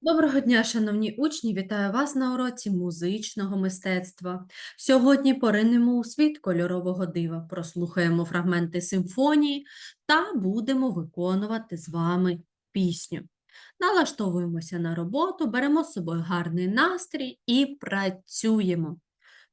Доброго дня, шановні учні! Вітаю вас на уроці музичного мистецтва. Сьогодні поринемо у світ кольорового дива, прослухаємо фрагменти симфонії та будемо виконувати з вами пісню. Налаштовуємося на роботу, беремо з собою гарний настрій і працюємо.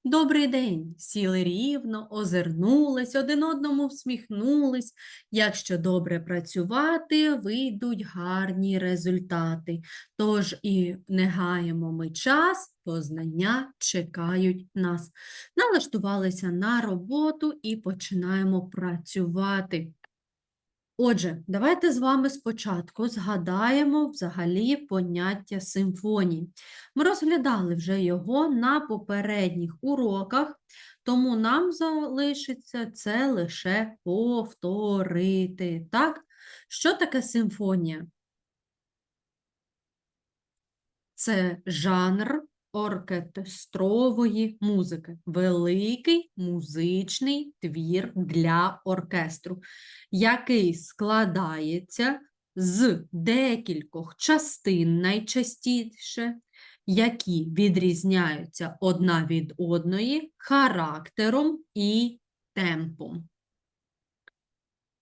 Добрий день! Сіли рівно, озирнулись, один одному всміхнулись. Якщо добре працювати, вийдуть гарні результати. Тож і не гаємо ми час, то знання чекають нас. Налаштувалися на роботу і починаємо працювати. Отже, давайте з вами спочатку згадаємо взагалі поняття симфонії. Ми розглядали вже його на попередніх уроках, тому нам залишиться це лише повторити. Так? Що таке симфонія? Це жанр оркестрової музики, великий музичний твір для оркестру, який складається з декількох частин найчастіше, які відрізняються одна від одної характером і темпом.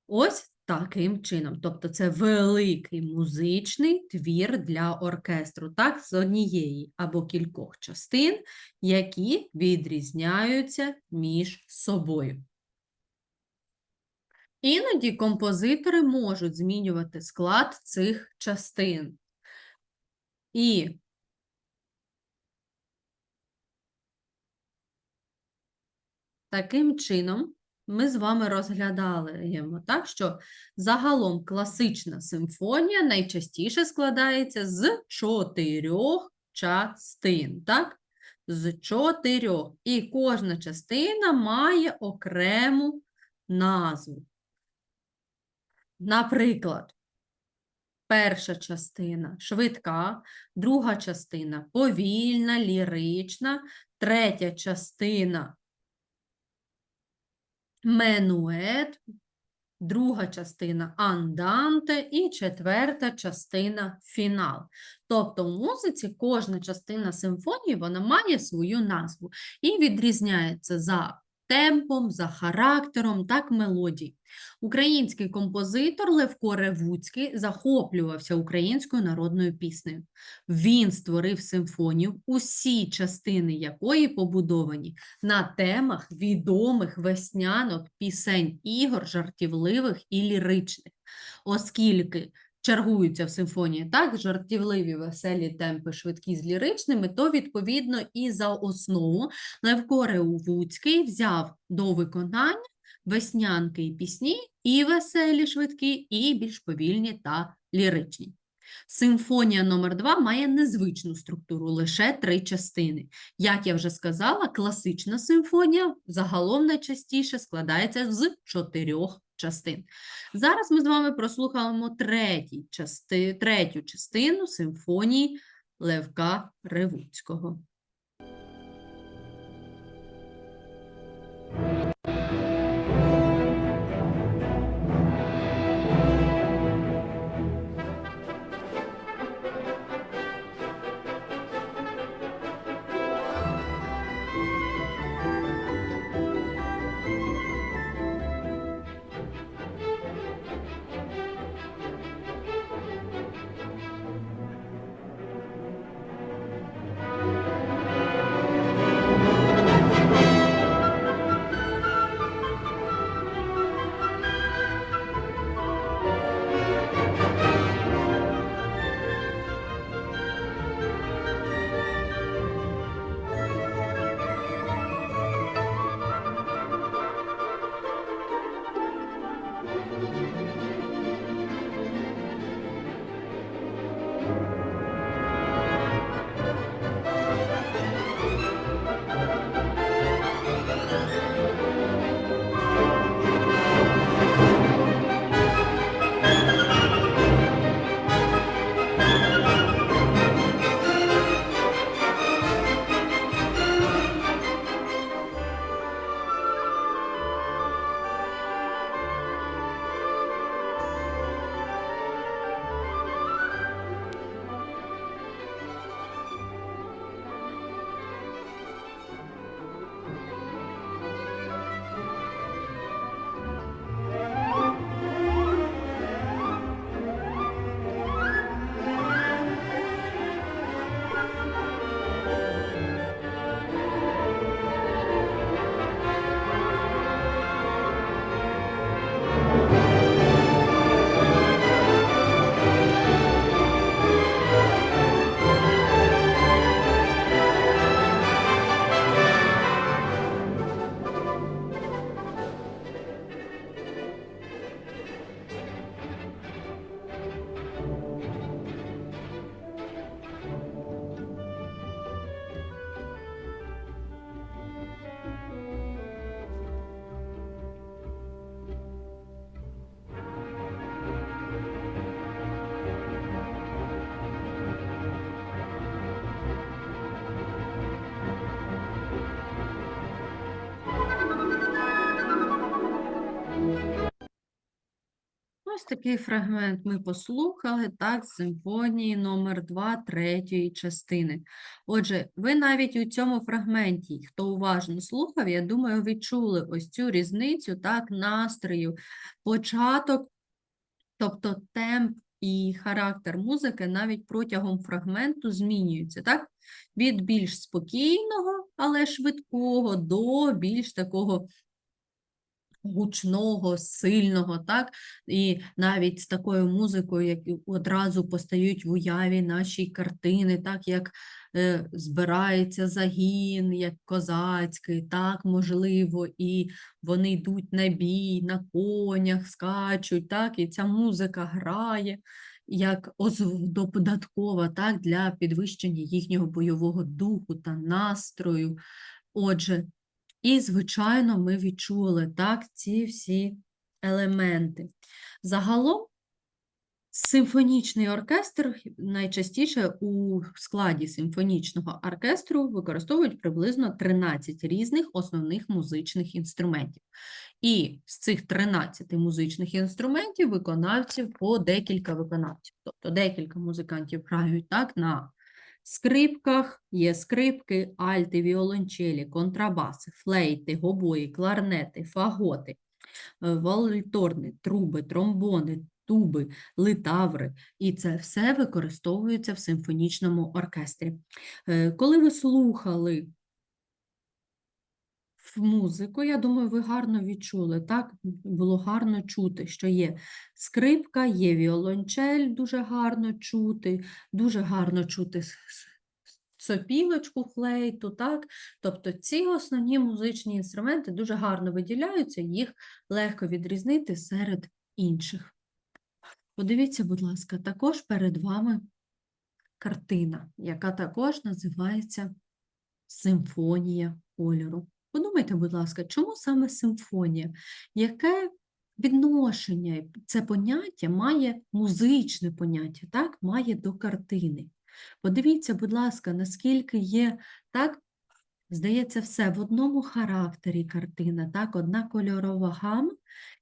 Ось таким чином. Тобто це великий музичний твір для оркестру, так, з однієї або кількох частин, які відрізняються між собою. Іноді композитори можуть змінювати склад цих частин. І таким чином ми з вами розглядаємо, так, що загалом класична симфонія найчастіше складається з чотирьох частин. так? З чотирьох. І кожна частина має окрему назву. Наприклад, перша частина швидка, друга частина повільна, лірична, третя частина менует, друга частина анданте і четверта частина фінал. Тобто в музиці кожна частина симфонії вона має свою назву і відрізняється за темпом, за характером, так мелодій. Український композитор Левко Ревуцький захоплювався українською народною піснею. Він створив симфонію, усі частини якої побудовані на темах відомих веснянок, пісень, ігор, жартівливих і ліричних, оскільки чергуються в симфонії так, жартівливі, веселі темпи, швидкі з ліричними, то, відповідно, і за основу Левко Ревуцький взяв до виконання веснянки і пісні, і веселі, швидкі, і більш повільні та ліричні. Симфонія номер 2 має незвичну структуру, лише три частини. Як я вже сказала, класична симфонія загалом найчастіше складається з чотирьох частин. Зараз ми з вами прослухаємо третій части, третю частину симфонії Левка Ревуцького. Ось такий фрагмент ми послухали, так, симфонії номер 2 третьої частини. Отже, ви навіть у цьому фрагменті, хто уважно слухав, я думаю, відчули ось цю різницю, так, настрою, початок, тобто темп і характер музики навіть протягом фрагменту змінюються, так? Від більш спокійного, але швидкого до більш такого гучного, сильного, так? І навіть з такою музикою, як одразу постають в уяві наші картини, так як е, збирається загін, як козацький, так, можливо, і вони йдуть на бій, на конях, скачуть, так, і ця музика грає. Як додаткова, так, для підвищення їхнього бойового духу та настрою. Отже, і, звичайно, ми відчули так, ці всі елементи. Загалом, симфонічний оркестр найчастіше у складі симфонічного оркестру використовують приблизно 13 різних основних музичних інструментів. І з цих 13 музичних інструментів виконавців по декілька виконавців. Тобто декілька музикантів грають так на скрипках, є скрипки, альти, віолончелі, контрабаси, флейти, гобої, кларнети, фаготи, вальторни, труби, тромбони, туби, литаври. І це все використовується в симфонічному оркестрі. Е, Коли ви слухали музику, я думаю, ви гарно відчули, так? Було гарно чути, що є скрипка, є віолончель, дуже гарно чути, дуже гарно чути сопілочку, флейту, так? Тобто ці основні музичні інструменти дуже гарно виділяються, їх легко відрізнити серед інших. Подивіться, будь ласка, також перед вами картина, яка також називається Симфонія кольору. Подумайте, будь ласка, чому саме симфонія? Яке відношення це поняття має музичне поняття, так, має до картини? Подивіться, будь ласка, наскільки є так, здається, все в одному характері картина, так, одна кольорова гама,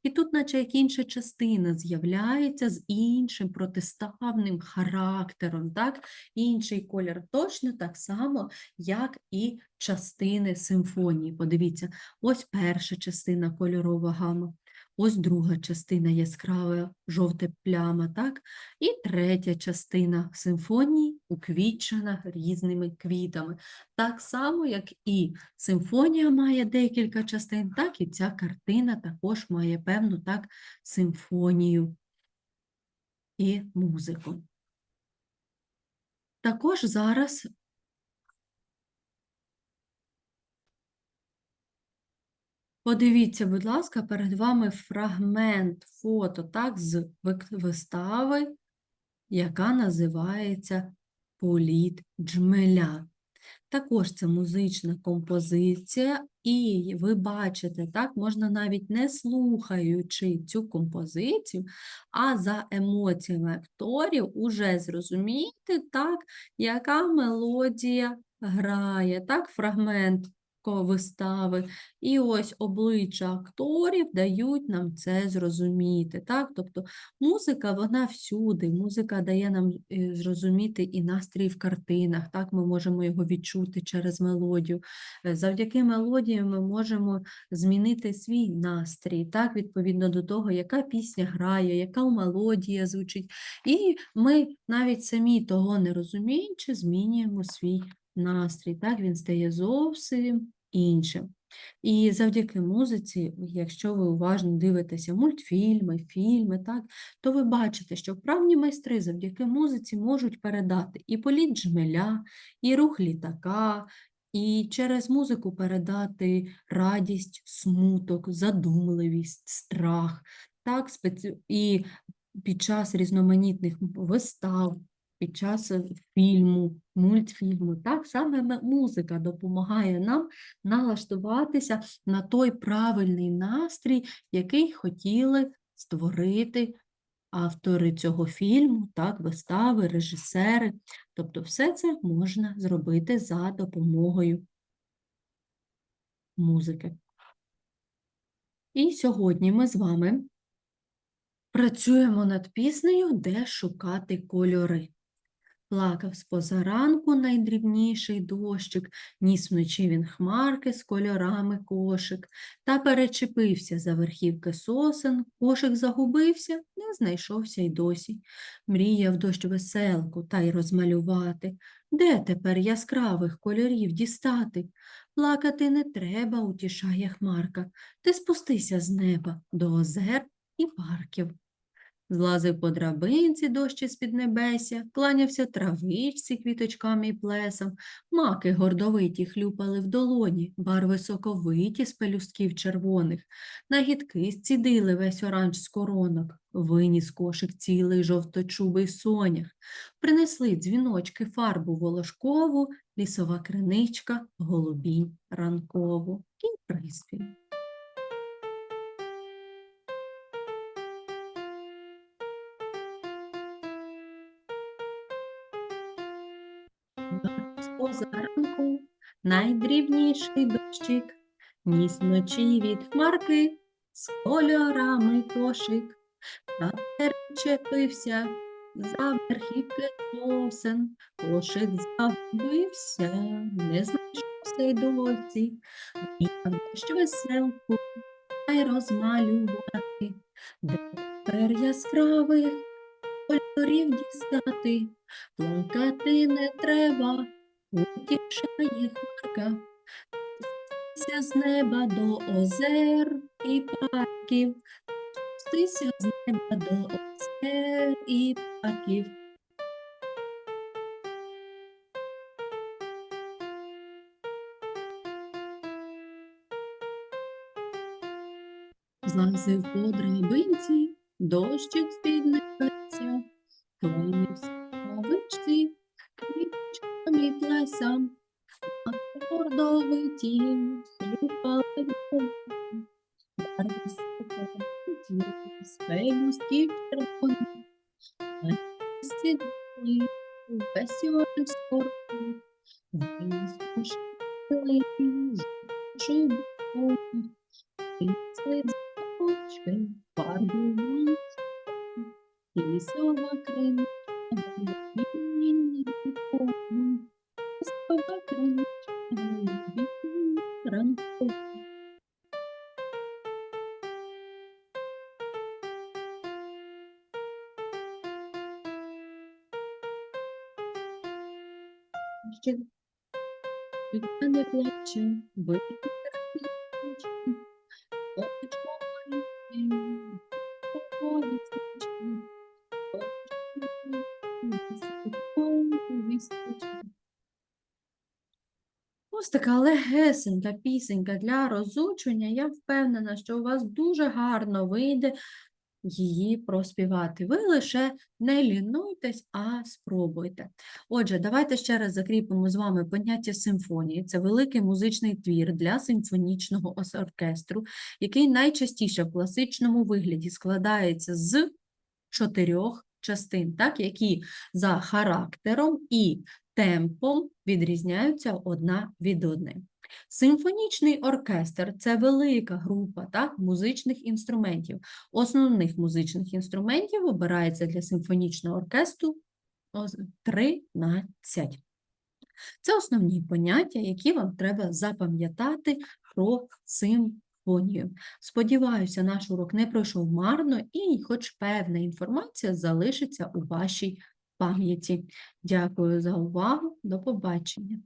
і тут, наче як інша частина з'являється з іншим протиставним характером, так, інший колір точно так само, як і частини симфонії. Подивіться, ось перша частина кольорова гама, ось друга частина яскрава жовта пляма, так? І третя частина симфонії уквітчена різними квітами. Так само, як і симфонія має декілька частин, так і ця картина також має певну так симфонію і музику. Також зараз Подивіться, будь ласка, перед вами фрагмент фото так, з вистави, яка називається Політ джмеля. Також це музична композиція, і ви бачите, так, можна навіть не слухаючи цю композицію, а за емоціями акторів уже зрозуміти, так, яка мелодія грає, так, фрагмент вистави. І ось обличчя акторів дають нам це зрозуміти. Так? Тобто музика, вона всюди, музика дає нам е, зрозуміти і настрій в картинах, так? ми можемо його відчути через мелодію. Е, Завдяки мелодії ми можемо змінити свій настрій, так? відповідно до того, яка пісня грає, яка мелодія звучить. І ми навіть самі того не розуміючи, змінюємо свій настрій. Так? Він стає зовсім іншим. І завдяки музиці, якщо ви уважно дивитеся мультфільми, фільми, так, то ви бачите, що вправні майстри завдяки музиці можуть передати і політ джмеля, і рух літака, і через музику передати радість, смуток, задумливість, страх. Так. І під час різноманітних вистав, під час е, фільму, мультфільму, так, саме музика допомагає нам налаштуватися на той правильний настрій, який хотіли створити автори цього фільму, так, вистави, режисери. Тобто все це можна зробити за допомогою музики. І сьогодні ми з вами Працюємо над піснею, де шукати кольори. Плакав з позаранку найдрібніший дощик, ніс вночі він хмарки з кольорами кошик, та перечепився за верхівки сосен, кошик загубився, не знайшовся й досі. Мріяв дощ веселку та й розмалювати. Де тепер яскравих кольорів дістати? Плакати не треба, утішає хмарка. Ти спустися з неба до озер і парків. Злазив по драбинці дощі з-під небеся, кланявся травичці квіточками й плесом, маки гордовиті хлюпали в долоні, барви соковиті з пелюстків червоних, на гідки зцідили весь оранж з коронок, виніс кошик цілий жовточубий сонях, принесли дзвіночки фарбу волошкову, лісова криничка, голубінь ранкову. І приспів. Позаранку найдрібніший дощик, ніс вночі від хмарки з кольорами кошик, та перечепився за верхівки сосен, кошик загубився, не знайшовся й досі, Мріяв дощ веселку та й розмалювати, де тепер яскравих кольорів дістати. Плакати не треба, утішає хмарка. З неба до озер і парків. Спустися з неба до озер і парків. Злазив по драбинці, дощик з-під небеся, клонився травичці, барви соковиті з пелюстків червоних, на лісі дали весь Ще Вікна не плаче, випити Ось така легесенька пісенька для розучення. Я впевнена, що у вас дуже гарно вийде її проспівати. Ви лише не лінуйтесь, а спробуйте. Отже, давайте ще раз закріпимо з вами поняття симфонії. Це великий музичний твір для симфонічного оркестру, який найчастіше в класичному вигляді складається з чотирьох частин, так, які за характером і темпом відрізняються одна від одної. Симфонічний оркестр це велика група так, музичних інструментів. Основних музичних інструментів обирається для симфонічного оркестру 13. Це основні поняття, які вам треба запам'ятати про симфонію. Сподіваюся, наш урок не пройшов марно і хоч певна інформація залишиться у вашій пам'яті. Дякую за увагу. До побачення.